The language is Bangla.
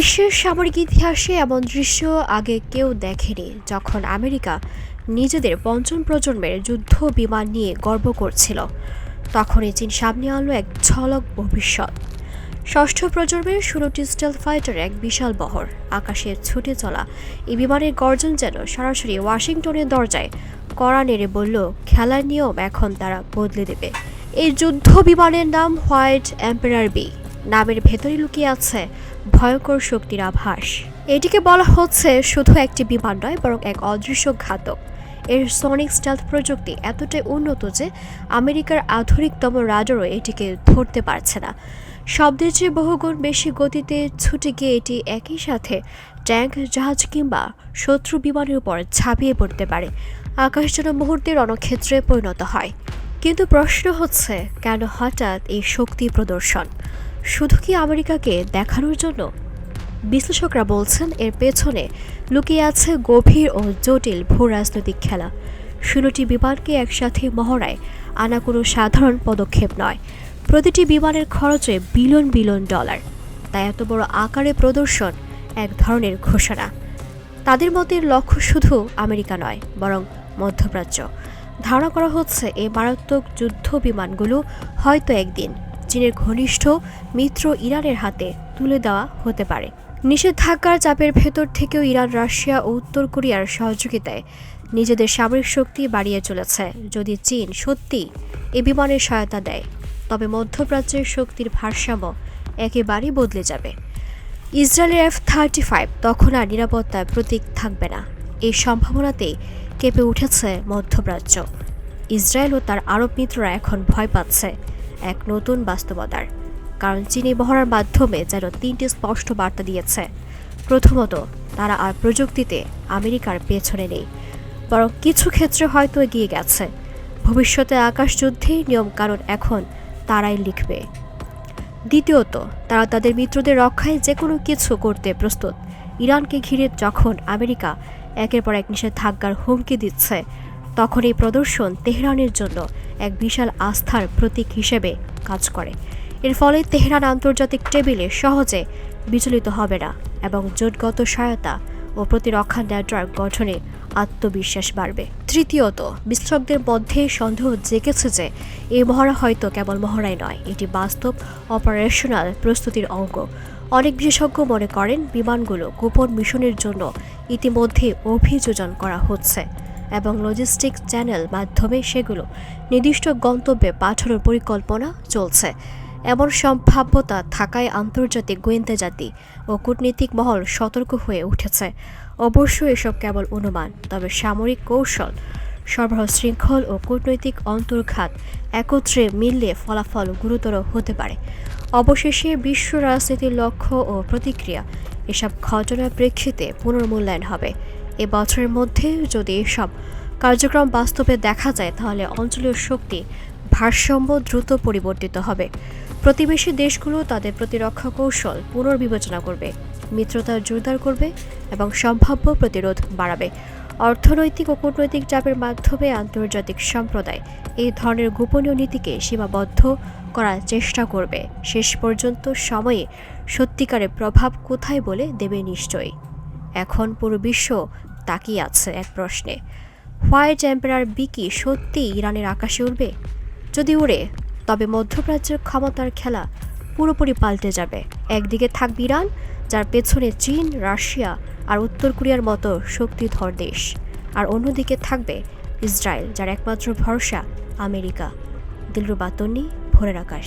বিশ্বের সামরিক ইতিহাসে এমন দৃশ্য আগে কেউ দেখেনি, যখন আমেরিকা নিজেদের পঞ্চম প্রজন্মের যুদ্ধ বিমান নিয়ে গর্ব করছিল। তখনই চীন সামনে আনলো এক ঝলক ভবিষ্যৎ। ষষ্ঠ প্রজন্মের ষোলোটি স্টেল ফাইটার এক বিশাল বহর। আকাশে ছুটে চলা এই বিমানের গর্জন যেন সরাসরি ওয়াশিংটনের দরজায় কড়া নেড়ে বলল, খেলার নিয়ম এখন তারা বদলে দেবে। এই যুদ্ধ বিমানের নাম হোয়াইট এম্পেরার বি। নামের ভেতরে লুকিয়ে আছে ভয়ঙ্কর শক্তির আভাস। এটিকে বলা হচ্ছে শুধু একটি বিমান নয়, বরং এক অদৃশ্য ঘাতক। এর সনিক স্টেলথ প্রযুক্তি এতটাই উন্নত যে আমেরিকার আধুনিকতম রাডারও এটিকে ধরতে পারছে না। শব্দের চেয়ে বহুগুণ বেশি গতিতে ছুটে গিয়ে এটি একই সাথে ট্যাঙ্ক, জাহাজ কিংবা শত্রু বিমানের উপর ঝাঁপিয়ে পড়তে পারে। আকাশ যেন মুহূর্তের রণক্ষেত্রে পরিণত হয়। কিন্তু প্রশ্ন হচ্ছে, কেন হঠাৎ এই শক্তি প্রদর্শন? শুধু কি আমেরিকাকে দেখানোর জন্য? বিশ্লেষকরা বলছেন, এর পেছনে লুকিয়ে আছে গভীর ও জটিল ভূ রাজনৈতিক খেলা। ষোলোটি বিমানকে একসাথে মহড়ায় আনা কোনো সাধারণ পদক্ষেপ নয়। প্রতিটি বিমানের খরচে বিলিয়ন বিলিয়ন ডলার। তাই এত বড় আকারে প্রদর্শন এক ধরনের ঘোষণা। তাদের মতে লক্ষ্য শুধু আমেরিকা নয়, বরং মধ্যপ্রাচ্য। ধারণা করা হচ্ছে, এই মারাত্মক যুদ্ধ বিমানগুলো হয়তো একদিন চীনের ঘনিষ্ঠ মিত্র ইরানের হাতে তুলে দেওয়া হতে পারে। নিষেধাজ্ঞার চাপের ভেতর থেকেও ইরান, রাশিয়া ও উত্তর কোরিয়ার সহযোগিতায় নিজেদের সামরিক শক্তি বাড়িয়ে চলেছে। যদি চীন সত্যি এ বিমানের সহায়তা দেয়, তবে মধ্যপ্রাচ্যের শক্তির ভারসাম্য একেবারেই বদলে যাবে। ইসরায়েলের এফ থার্টি ফাইভ তখন আর নিরাপত্তার প্রতীক থাকবে না। এই সম্ভাবনাতেই কেঁপে উঠেছে মধ্যপ্রাচ্য। ইসরায়েল ও তার আরব মিত্ররা এখন ভয় পাচ্ছে। এক নতুন বাস্তবতার। কারণ চীনি মহড়ার মাধ্যমে যেন তিনটি স্পষ্ট বার্তা দিয়েছে। প্রথমত, তারা আর প্রযুক্তিতে আমেরিকার পেছনে নেই। বরং কিছু ক্ষেত্রে হয়তো এগিয়ে গেছে। ভবিষ্যতে আকাশ আকাশযুদ্ধেই নিয়মকানুন এখন তারাই লিখবে। দ্বিতীয়ত, তারা তাদের মিত্রদের রক্ষায় যে কোনো কিছু করতে প্রস্তুত। ইরানকে ঘিরে যখন আমেরিকা একের পর এক নিষেধাজ্ঞার হুমকি দিচ্ছে তখন এই প্রদর্শন তেহরানের জন্য এক বিশাল আস্থার প্রতীক হিসেবে কাজ করে। এর ফলে তেহরান আন্তর্জাতিক টেবিলে সহজে বিচলিত হবে না এবং জোটগত সহায়তা ও প্রতিরক্ষা নেটওয়ার্ক গঠনে আত্মবিশ্বাস বাড়বে। তৃতীয়ত বিশ্লেষকদের মধ্যে সন্দেহ জেগেছে যে এই মহড়া হয়তো কেবল মহড়াই নয়, এটি বাস্তব অপারেশনাল প্রস্তুতির অঙ্গ। অনেক বিশেষজ্ঞ মনে করেন, বিমানগুলো গোপন মিশনের জন্য ইতিমধ্যে অভিযোজন করা হচ্ছে। এবং লজিস্টিক চ্যানেল মাধ্যমে সেগুলো নির্দিষ্ট গন্তব্যে পাঠানোর পরিকল্পনা চলছে। এমন সম্ভাব্যতা থাকায় আন্তর্জাতিক গোয়েন্দা জাতি ও কূটনীতিক মহল সতর্ক হয়ে উঠেছে। অবশ্য এসব কেবল অনুমান, তবে সামরিক কৌশল, সরবরাহ শৃঙ্খল ও কূটনৈতিক অন্তর্ঘাত একত্রে মিললে ফলাফল গুরুতর হতে পারে। অবশেষে বিশ্ব রাজনীতির লক্ষ্য ও প্রতিক্রিয়া, এসব ঘটনার প্রেক্ষিতে পুনর্মূল্যায়ন হবে। এ বছরের মধ্যে যদি এসব কার্যক্রম বাস্তবে দেখা যায়, তাহলে অঞ্চলীয় শক্তি ভারসাম্য দ্রুত পরিবর্তিত হবে। প্রতিবেশী দেশগুলো তাদের প্রতিরক্ষা কৌশল পুনর্বিবেচনা করবে, মিত্রতা জোরদার করবে এবং সম্ভাব্য প্রতিরোধ বাড়াবে। অর্থনৈতিক ও কূটনৈতিক চাপের মাধ্যমে আন্তর্জাতিক সম্প্রদায় এই ধরনের গোপনীয় নীতিকে সীমাবদ্ধ করার চেষ্টা করবে। শেষ পর্যন্ত সময়ে সত্যিকারের প্রভাব কোথায় বলে দেবে নিশ্চয়ই। এখন পুরো বিশ্ব তাকিয়ে আছে এক প্রশ্নে। হোয়াইট এম্পায়ার বিকি সত্যি ইরানের আকাশে উড়বে? যদি উড়ে, তবে মধ্যপ্রাচ্যের ক্ষমতার খেলা পুরোপুরি পাল্টে যাবে। একদিকে থাকবে ইরান, যার পেছনে চীন, রাশিয়া আর উত্তর কোরিয়ার মতো শক্তিধর দেশ। আর অন্যদিকে থাকবে ইসরায়েল, যার একমাত্র ভরসা আমেরিকা। দিলরুবা তন্নি, ভোরের আকাশ।